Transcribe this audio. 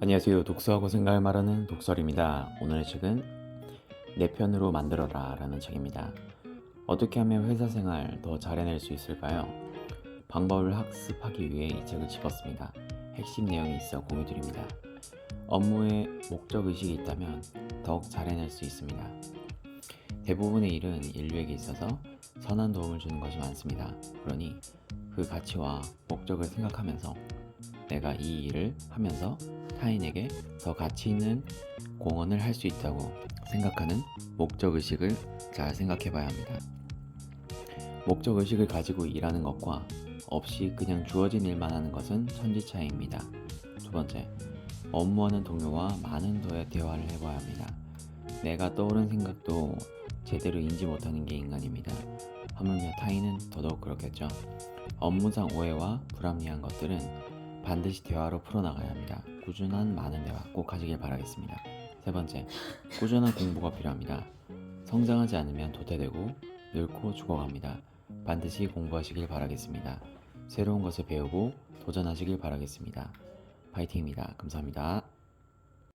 안녕하세요. 독서하고 생각을 말하는 독설입니다. 오늘의 책은 내 편으로 만들어라 라는 책입니다. 어떻게 하면 회사 생활 더 잘해낼 수 있을까요? 방법을 학습하기 위해 이 책을 집었습니다. 핵심 내용이 있어 공유드립니다. 업무에 목적의식이 있다면 더욱 잘해낼 수 있습니다. 대부분의 일은 인류에게 있어서 선한 도움을 주는 것이 많습니다. 그러니 그 가치와 목적을 생각하면서 내가 이 일을 하면서 타인에게 더 가치 있는 공헌을 할 수 있다고 생각하는 목적 의식을 잘 생각해 봐야 합니다. 목적 의식을 가지고 일하는 것과 없이 그냥 주어진 일만 하는 것은 천지 차이입니다. 두 번째, 업무하는 동료와 많은 더의 대화를 해봐야 합니다. 내가 떠오른 생각도 제대로 인지 못하는 게 인간입니다. 하물며 타인은 더더욱 그렇겠죠. 업무상 오해와 불합리한 것들은 반드시 대화로 풀어나가야 합니다. 꾸준한 많은 대화 꼭 하시길 바라겠습니다. 세 번째, 꾸준한 공부가 필요합니다. 성장하지 않으면 도태되고 늙고 죽어갑니다. 반드시 공부하시길 바라겠습니다. 새로운 것을 배우고 도전하시길 바라겠습니다. 파이팅입니다. 감사합니다.